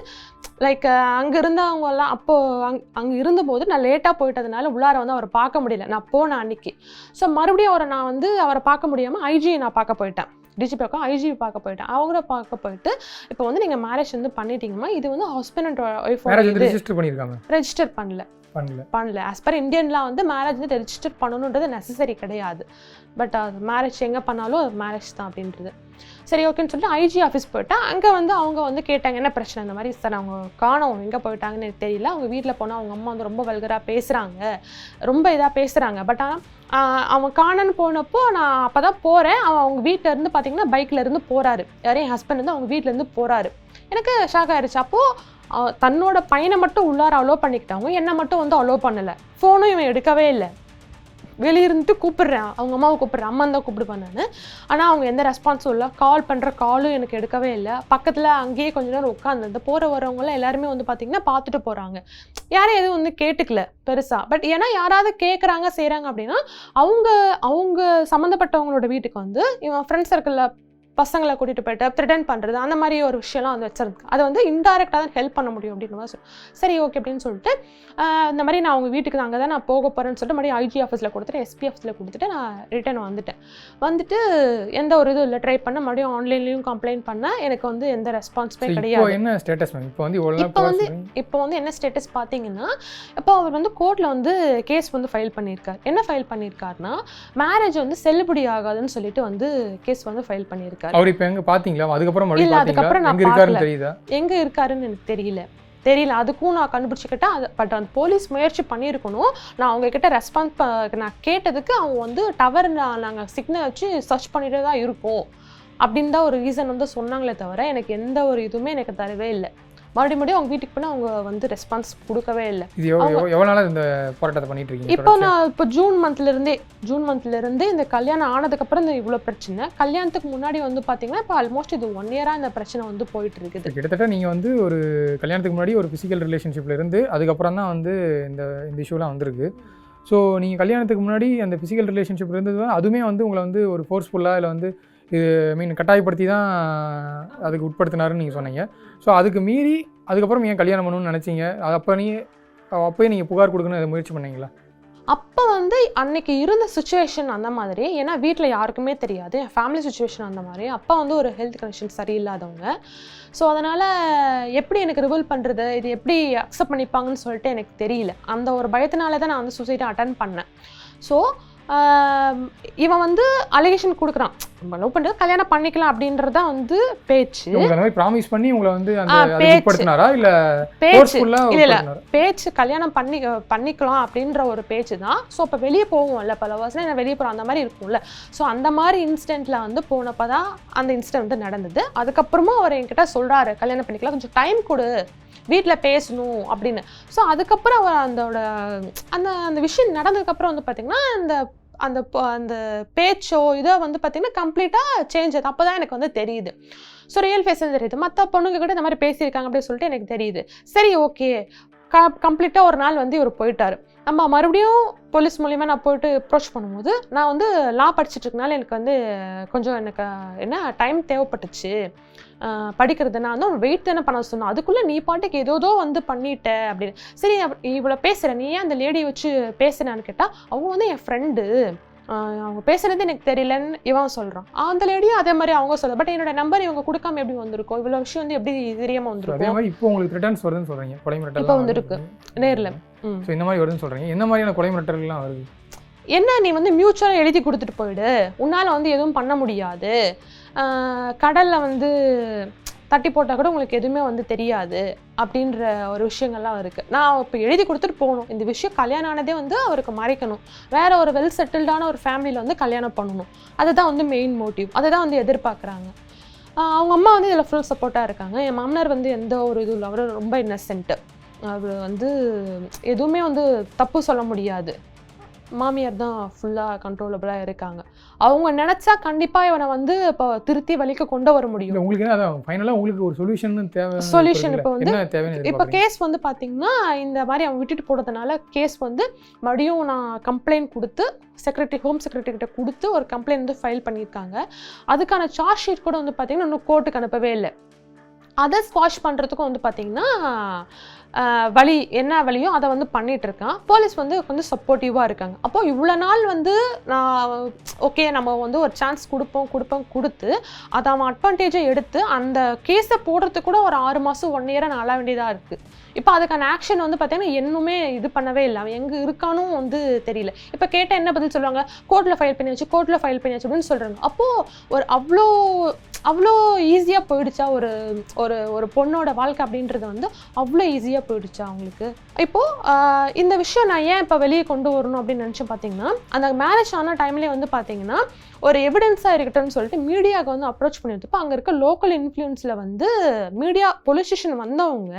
லைக் அங்கே இருந்தவங்க எல்லாம் அப்போ அங் அங்கே இருந்தபோது நான் லேட்டாக போயிட்டதுனால உள்ளார வந்து அவரை பார்க்க முடியல. நான் போனேன் அன்னைக்கு. ஸோ மறுபடியும் அவரை நான் வந்து அவரை பார்க்க முடியாமல் ஐஜியை நான் பார்க்க போயிட்டேன். டிஜிபி பார்க்க ஐஜி பார்க்க போயிட்டேன். அவங்கள பார்க்க போயிட்டு இப்போ வந்து நீங்கள் மேரேஜ் வந்து பண்ணிட்டீங்கம்மா இது வந்து ஹஸ்பண்ட் அண்ட் ஒய்ஃப் ரிஜிஸ்டர் பண்ணியிருக்காங்க. ரெஜிஸ்டர் பண்ணல. பண்ணல. பண்ணல. ஆஸ் பர் இந்தியன்லாம் வந்து மேரேஜ் வந்து ரெஜிஸ்டர் பண்ணணுன்றது நெசசரி கிடையாது. பட் அது மேரேஜ் எங்கே பண்ணாலும் அது மேரேஜ் தான் அப்படின்றது. சரி ஓகேன்னு சொல்லிட்டு ஐஜி ஆஃபீஸ் போயிட்டேன் அங்கே வந்து அவங்க வந்து கேட்டாங்க என்ன பிரச்சனை? இந்த மாதிரி சார் அவங்க காணோம். எங்கே போயிட்டாங்கன்னு எனக்கு தெரியல. அவங்க வீட்டில் போனால் அவங்க அம்மா வந்து ரொம்ப வல்கராக பேசுகிறாங்க ரொம்ப இதாக பேசுகிறாங்க பட் ஆனால் அவன் காணன்னு போனப்போ நான் அப்போ தான் போகிறேன் அவன் அவங்க வீட்டில் இருந்து பார்த்தீங்கன்னா பைக்கில் இருந்து போகிறாரு யாரையும் என் ஹஸ்பண்ட் வந்து அவங்க வீட்டிலேருந்து போகிறாரு எனக்கு ஷாக் ஆயிடுச்சு அப்போது தன்னோட பையனை மட்டும் உள்ளார அலோவ் பண்ணிக்கிட்டாங்க. என்னை மட்டும் வந்து அலோவ் பண்ணலை. ஃபோனும் இவன் எடுக்கவே இல்லை. வெளியிருந்துட்டு கூப்பிடுறேன். அவங்க அம்மாவை கூப்பிடுறேன். அம்மா தான் கூப்பிடுவேன் நான். ஆனால் அவங்க எந்த ரெஸ்பான்ஸும் இல்லை. கால் பண்ணுற காலும் எனக்கு எடுக்கவே இல்லை. பக்கத்தில் அங்கேயே கொஞ்ச நேரம் உட்காந்துருந்து போகிற வரவங்களாம் எல்லாருமே வந்து பார்த்திங்கன்னா பார்த்துட்டு போகிறாங்க யாரும் எதுவும் வந்து கேட்டுக்கல பெருசாக பட் ஏன்னா யாராவது கேட்குறாங்க செய்கிறாங்க அப்படின்னா அவங்க அவங்க சம்மந்தப்பட்டவங்களோட வீட்டுக்கு வந்து இவன் ஃப்ரெண்ட்ஸ் சர்க்கிளில் பசங்களை கூட்டிகிட்டு போயிட்டு த்ரிட்டன் பண்ணுறது அந்த மாதிரி ஒரு விஷயம்லாம் வந்து வச்சிருக்கு அதை வந்து இன்டைரக்டாக தான் ஹெல்ப் பண்ண முடியும் அப்படின்னு மாதிரி. சரி ஓகே அப்படின்னு சொல்லிட்டு இந்த மாதிரி நான் அவங்க வீட்டுக்கு அங்கே தான் நான் போக போகிறேன்னு சொல்லிட்டு மறுபடியும் ஐஜி ஆஃபீஸில் கொடுத்துட்டு எஸ்பி ஆஃபீஸில் கொடுத்துட்டு நான் ரிட்டர்ன் வந்துட்டேன். வந்துட்டு எந்த ஒரு இதுவும் இல்லை. ட்ரை பண்ண மறுபடியும் ஆன்லைன்லேயும் கம்ப்ளைண்ட் பண்ணேன் எனக்கு வந்து எந்த ரெஸ்பான்ஸுமே கிடையாது. என்ன ஸ்டேட்டஸ் இப்போ வந்து இப்போ வந்து. இப்போ வந்து என்ன ஸ்டேட்டஸ் பார்த்தீங்கன்னா இப்போ அவர் வந்து கோர்ட்டில் வந்து கேஸ் வந்து ஃபைல் பண்ணியிருக்கார். என்ன ஃபைல் பண்ணியிருக்காருன்னா மேரேஜ் வந்து செல்லுபடி ஆகாதுன்னு சொல்லிட்டு வந்து கேஸ் வந்து ஃபைல் பண்ணியிருக்காரு. அவர் இப்போ எங்க பாத்தீங்களா? அதுக்கப்புறம் இல்ல, அதுக்கப்புறம் நான் எங்க இருக்காருன்னு. தெரியுதா? எங்கே இருக்காருன்னு எனக்கு தெரியல. தெரியல. அதுக்கும் நான் கண்டுபிடிச்சிக்கிட்டேன் அது பட் அந்த போலீஸ் முயற்சி பண்ணியிருக்கணும். நான் அவங்க கிட்ட ரெஸ்பான்ஸ் நான் கேட்டதுக்கு அவங்க வந்து டவர் நாங்கள் சிக்னல் வச்சு சர்ச் பண்ணிட்டு தான் இருக்கோம். அப்படின்னு தான் ஒரு ரீசன் வந்து சொன்னாங்களே தவிர எனக்கு எந்த ஒரு இதுவுமே எனக்கு தரவே இல்லை. மறுபடியும் மறுபடியும் அவங்க வீட்டுக்கு போனால் அவங்க வந்து ரெஸ்பான்ஸ் கொடுக்கவே இல்லை. இது எவ்வளோ நாளாக இந்த போராட்டத்தை பண்ணிட்டு இருக்கீங்க? இப்போ நான் இப்போ ஜூன் மந்த்ல இருந்தே ஜூன் மந்த்ல இருந்தே இந்த கல்யாணம் ஆனதுக்கு அப்புறம் இந்த இவ்வளோ பிரச்சனை. கல்யாணத்துக்கு முன்னாடி வந்து பாத்தீங்கன்னா இப்போ ஆல்மோஸ்ட் இது ஒன் இயரா இந்த பிரச்சனை வந்து போயிட்டு இருக்குது. கிட்டத்தட்ட நீங்கள் வந்து ஒரு கல்யாணத்துக்கு முன்னாடி ஒரு ஃபிசிக்கல் ரிலேஷன்ஷிப்பில் இருந்து அதுக்கப்புறம் தான் வந்து இந்த இந்த இஷ்யூலாம் வந்திருக்கு. ஸோ நீங்கள் கல்யாணத்துக்கு முன்னாடி அந்த ஃபிசிக்கல் ரிலேஷன்ஷிப் இருந்தது அதுவுமே வந்து உங்களை வந்து ஒரு ஃபோர்ஸ்ஃபுல்லாக இல்லை வந்து இது மீன் கட்டாயப்படுத்தி தான் அதுக்கு உட்படுத்தினாருன்னு நீங்கள் சொன்னீங்க. ஸோ அதுக்கு மீறி அதுக்கப்புறம் ஏன் கல்யாணம் பண்ணணும்னு நினச்சிங்க? அது அப்போ நீ அப்போயே நீங்கள் புகார் கொடுக்கணும் அதை முயற்சி பண்ணீங்களா? அப்போ வந்து அன்னைக்கு இருந்த சுச்சுவேஷன் அந்த மாதிரி ஏன்னா வீட்டில் யாருக்குமே தெரியாது என் ஃபேமிலி சுச்சுவேஷன் அந்த மாதிரி அப்பா வந்து ஒரு ஹெல்த் கண்டிஷன் சரியில்லாதவங்க. ஸோ அதனால் எப்படி எனக்கு ரிவல் பண்ணுறது இது எப்படி அக்செப்ட் பண்ணிப்பாங்கன்னு சொல்லிட்டு எனக்கு தெரியல. அந்த ஒரு பயத்தினால தான் நான் வந்து சூசைட்டை அட்டன் பண்ணேன். ஸோ இவன் வந்து அலிகேஷன் கொடுக்குறான். நம்ம லவ் பண்ணுறது கல்யாணம் பண்ணிக்கலாம் அப்படின்றது தான் வந்து பேச்சு. ப்ராமிஸ் பண்ணி உங்களை வந்து பேச்சு. இல்லை இல்ல, பேச்சு கல்யாணம் பண்ணி பண்ணிக்கலாம் அப்படின்ற ஒரு பேச்சு தான். ஸோ இப்போ வெளியே போவோம்ல பல வருஷம் என்ன வெளியே போகிறோம் அந்த மாதிரி இருக்கும்ல. ஸோ அந்த மாதிரி இன்சிடெண்ட்டில் வந்து போனப்போ தான் அந்த இன்சிடென்ட் வந்து நடந்தது. அதுக்கப்புறமா அவர் என்கிட்ட சொல்கிறாரு கல்யாணம் பண்ணிக்கலாம் கொஞ்சம் டைம் கொடு. வீட்டில் பேசணும் அப்படின்னு. ஸோ அதுக்கப்புறம் அவர் அதோட அந்த அந்த விஷயம் நடந்ததுக்கப்புறம் வந்து பார்த்திங்கன்னா அந்த அந்த ப- அந்த பேச்சோ இதோ வந்து பார்த்திங்கன்னா கம்ப்ளீட்டாக சேஞ்ச் ஆகுது. அப்போ தான் எனக்கு வந்து தெரியுது. ஸோ ரியல் ஃபேஸ் தெரியுது. மற்ற பொண்ணுங்க கூட இந்த மாதிரி பேசியிருக்காங்க அப்படின்னு சொல்லிட்டு எனக்கு தெரியுது. சரி ஓகே க கம்ப்ளீட்டாக ஒரு நாள் வந்து இவர் போயிட்டார். நம்ம மறுபடியும் போலீஸ் மூலியமாக நான் போயிட்டு அப்ரோச் பண்ணும்போது நான் வந்து லா படிச்சுட்ருக்கனால எனக்கு வந்து கொஞ்சம் எனக்கு என்ன டைம் தேவைப்பட்டுச்சு. படிக்கிறது. நான் வந்து வெயிட் தானே பண்ண சொன்னேன். அதுக்குள்ளே நீ பாட்டுக்கு ஏதோதோ வந்து பண்ணிட்ட அப்படின்னு. சரி இவ்வளோ பேசுகிறேன் நீ ஏன் அந்த லேடியை வச்சு பேசுனான்னு கேட்டால் அவங்க வந்து என் ஃப்ரெண்டு அவங்க பேசுறது எனக்கு தெரியலன்னு இவன் சொல்கிறான் அந்த லேடியும் அதே மாதிரி அவங்க சொல்ல பட் என்னோட நம்பர் இவங்க கொடுக்காம எப்படி வந்திருக்கும் இவ்வளோ விஷயம் வந்து எப்படி தெரியாமல் அதே வந்திருக்கும் மாதிரி இப்போ உங்களுக்கு ரிட்டர்ன்ஸ் வருதுன்னு சொல்கிறீங்க கொலை மிரட்டல் இப்போ வந்திருக்கு. நேர்ல. ஸோ இந்த மாதிரி வருதுன்னு சொல்கிறீங்க என்ன மாதிரியான கொலை மிரட்டல்கள்லாம் வருது? என்ன நீ வந்து மியூச்சுவலாக எழுதி கொடுத்துட்டு போயிடு. உன்னால் வந்து எதுவும் பண்ண முடியாது. கடலில் வந்து தட்டி போட்டால் கூட உங்களுக்கு எதுவுமே வந்து தெரியாது அப்படின்ற ஒரு விஷயங்கள்லாம் இருக்குது நான் இப்போ எழுதி கொடுத்துட்டு போகணும். இந்த விஷயம் கல்யாணம் ஆனதே வந்து அவருக்கு மறைக்கணும். வேறு ஒரு வெல் செட்டில்டான ஒரு ஃபேமிலியில் வந்து கல்யாணம் பண்ணணும். அதுதான் வந்து மெயின் மோட்டிவ் அதை தான் வந்து எதிர்பார்க்குறாங்க. அவங்க அம்மா வந்து இதில் ஃபுல் சப்போர்ட்டாக இருக்காங்க. என் மாமனார் வந்து எந்த ஒரு இதுவும் இல்லை. அவர் ரொம்ப இன்னசென்ட்டு அவர் வந்து எதுவுமே வந்து தப்பு சொல்ல முடியாது. மாமியார் தான் ஃபுல்லாக கண்ட்ரோலபிளாக இருக்காங்க. அவங்க நினச்சா கண்டிப்பாக இவனை வந்து இப்போ திருத்தி வழிக்கு கொண்டு வர முடியும். உங்களுக்கு அதான் ஃபைனலாக உங்களுக்கு ஒரு சொல்யூஷன் தேவை Solution இப்போ வந்து- இப்போ? கேஸ் வந்து பார்த்தீங்கன்னா இந்த மாதிரி அவன் விட்டுட்டு போனதுனால கேஸ் வந்து மறுபடியும் நான் கம்ப்ளைண்ட் கொடுத்து செக்ரட்டரி ஹோம் செக்ரட்டரி கிட்ட கொடுத்து ஒரு கம்ப்ளைண்ட் வந்து ஃபைல் பண்ணியிருக்காங்க. அதுக்கான சார்ஜ் ஷீட் கூட வந்து பார்த்தீங்கன்னா இன்னும் கோர்ட்டுக்கு அனுப்பவே இல்லை. அதை ஸ்குவாஷ் பண்ணுறதுக்கும் வந்து பார்த்தீங்கன்னா வழி என்ன வழியோ அதை வந்து பண்ணிட்டு இருக்கான் போலீஸ் வந்து கொஞ்சம் சப்போர்ட்டிவாக இருக்காங்க. அப்போ இவ்வளோ நாள் வந்து நான் ஓகே நம்ம வந்து ஒரு சான்ஸ் கொடுப்போம் கொடுப்போம் கொடுத்து அதை அவன் அட்வான்டேஜை எடுத்து அந்த கேஸை போடுறதுக்கு கூட ஒரு ஆறு மாதம் ஒன் இயராக நான் அழ வேண்டியதாக இருக்குது இப்போ அதுக்கான ஆக்ஷன் வந்து பார்த்தீங்கன்னா இன்னுமே இது பண்ணவே இல்லை. அவன் எங்கே இருக்கானும் வந்து தெரியல. இப்போ கேட்டால் என்ன பதில் சொல்லுவாங்க? கோர்ட்டில் ஃபைல் பண்ணியாச்சு கோர்ட்டில் ஃபைல் பண்ணியாச்சு அப்படின்னு சொல்கிறாங்க அப்போது ஒரு அவ்வளோ அவ்வளோ ஈஸியாக போயிடுச்சா? ஒரு ஒரு ஒரு பொண்ணோட வாழ்க்கை அப்படின்றது வந்து அவ்வளோ ஈஸியாக போயிடுச்சா அவங்களுக்கு? இப்போது இந்த விஷயம் நான் ஏன் இப்போ வெளியே கொண்டு வரணும் அப்படின்னு நினச்சி பார்த்தீங்கன்னா அந்த மேரேஜ் ஆன டைம்லேயே வந்து பார்த்தீங்கன்னா ஒரு எவிடன்ஸாக இருக்கட்டும்னு சொல்லிட்டு மீடியாவுக்கு வந்து அப்ரோச் பண்ணியிருந்தப்போ அங்கே இருக்க லோக்கல் இன்ஃப்ளூயன்ஸில் வந்து மீடியா போலீஸ் ஸ்டேஷன் வந்தவங்க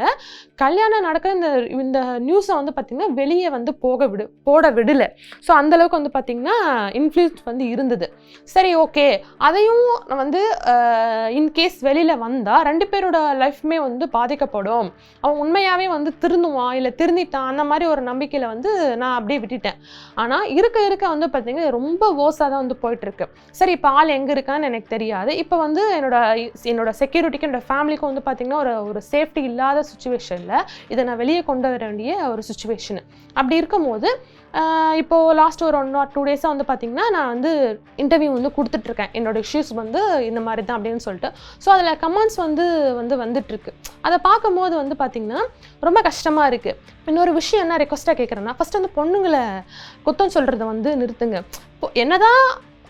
கல்யாணம் நடக்கிற இந்த இந்த நியூஸை வந்து பார்த்திங்கன்னா வெளியே வந்து போக விடு போட விடலை. ஸோ அந்தளவுக்கு வந்து பார்த்திங்கன்னா இன்ஃப்ளூயன்ஸ் வந்து இருந்தது. சரி ஓகே அதையும் வந்து இன்கேஸ் வெளியில் வந்தால் ரெண்டு பேரோட லைஃப்மே வந்து பாதிக்கப்படும். அவன் உண்மையாகவே வந்து திருந்துவான் இல்லை திருந்திட்டான் அந்த மாதிரி ஒரு நம்பிக்கையில் வந்து நான் அப்படியே விட்டுட்டேன். ஆனால் இருக்க இருக்க வந்து பார்த்திங்கன்னா ரொம்ப ஓஸாக தான் வந்து போயிட்டுருக்கு. சரி இப்போ ஆள் எங்கே இருக்கான்னு எனக்கு தெரியாது. இப்போ வந்து என்னோட என்னோட செக்யூரிட்டிக்கு என்னோட ஃபேமிலிக்கும் வந்து பார்த்திங்கன்னா ஒரு ஒரு சேஃப்டி இல்லாத சுச்சுவேஷனில் இதை நான் வெளியே கொண்டு வர வேண்டிய ஒரு சுச்சுவேஷன் அப்படி இருக்கும்போது இப்போது லாஸ்ட் ஒரு ஒன் ஆர் டூ டேஸாக வந்து பார்த்திங்கன்னா நான் வந்து இன்டர்வியூ வந்து கொடுத்துட்ருக்கேன் என்னோட இஷ்யூஸ் வந்து இந்த மாதிரி தான் அப்படின்னு சொல்லிட்டு. ஸோ அதில் கமெண்ட்ஸ் வந்து வந்து வந்துட்டுருக்கு. அதை பார்க்கும்போது வந்து பார்த்திங்கன்னா ரொம்ப கஷ்டமாக இருக்குது இன்னொரு விஷயம் என்ன ரெக்வஸ்ட்டாக கேட்குறேன்னா ஃபஸ்ட்டு வந்து பொண்ணுங்களை குத்தம் சொல்கிறத வந்து நிறுத்துங்க. என்னதான்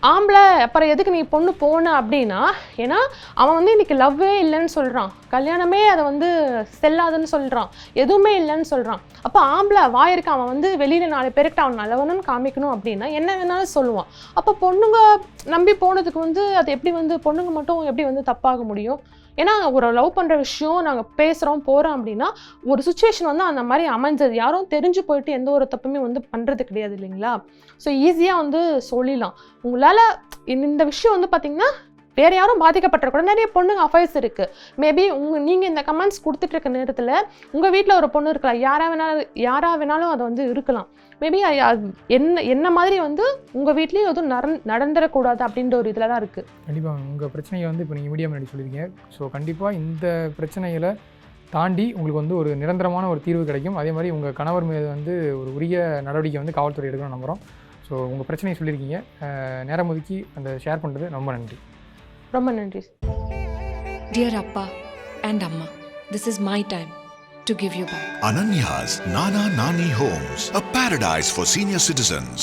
ஆம்பளை அப்புறம் எதுக்கு நீ பொண்ணு போன அப்படின்னா ஏன்னா அவன் வந்து இன்னைக்கு லவ்வே இல்லைன்னு சொல்கிறான் கல்யாணமே அதை வந்து செல்லாதுன்னு சொல்கிறான் எதுவுமே இல்லைன்னு சொல்கிறான் அப்போ ஆம்பளை வாயிருக்கு அவன் வந்து வெளியில் நாலு பேருக்கு அவன் நல்லவனுன்னு காமிக்கணும் அப்படின்னா என்ன வேணாலும் சொல்லுவான். அப்போ பொண்ணுங்க நம்பி போனதுக்கு வந்து அது எப்படி வந்து பொண்ணுங்க மட்டும் எப்படி வந்து தப்பாக முடியும்? ஏன்னா ஒரு லவ் பண்ணுற விஷயம் நாங்கள் பேசுகிறோம் போகிறோம் அப்படின்னா ஒரு சுச்சுவேஷன் வந்து அந்த மாதிரி அமைஞ்சது. யாரும் தெரிஞ்சு போயிட்டு எந்த ஒரு தப்புமே வந்து பண்ணுறது கிடையாது இல்லைங்களா? ஸோ ஈஸியாக வந்து சொல்லிடலாம். உங்களால் இந்த விஷயம் வந்து பார்த்திங்கன்னா வேறு யாரும் பாதிக்கப்பட்டிருக்கூட நிறைய பொண்ணுங்க அஃபைஸ் இருக்குது மேபி உங்க நீங்கள் இந்த கமெண்ட்ஸ் கொடுத்துட்டு இருக்க நேரத்தில் உங்கள் வீட்டில் ஒரு பொண்ணு இருக்கலாம். யாராக வேணாலும் யாராக வேணாலும் அது வந்து இருக்கலாம். மேபி என்ன என்ன மாதிரி வந்து உங்கள் வீட்லேயும் எதுவும் நடன் நடந்துடக்கூடாது அப்படின்ற ஒரு இதில் தான் இருக்குது கண்டிப்பாக உங்கள் பிரச்சனையை வந்து இப்போ நீங்கள் மீடியா முன்னாடி சொல்லியிருக்கீங்க ஸோ கண்டிப்பாக இந்த பிரச்சனைகளை தாண்டி உங்களுக்கு வந்து ஒரு நிரந்தரமான ஒரு தீர்வு கிடைக்கும். அதே மாதிரி உங்கள் கணவர் மீது வந்து ஒரு உரிய நடவடிக்கை வந்து காவல்துறை எடுக்கணும்னு நம்புகிறோம் ஸோ உங்கள் பிரச்சனையை சொல்லியிருக்கீங்க நேரம் ஒதுக்கி அந்த ஷேர் பண்ணுறது ரொம்ப நன்றி. ரொம்ப நன்றி Dear Appa and Amma, this is my time to give you back. Ananya's Nana Nani Homes, a paradise for senior citizens.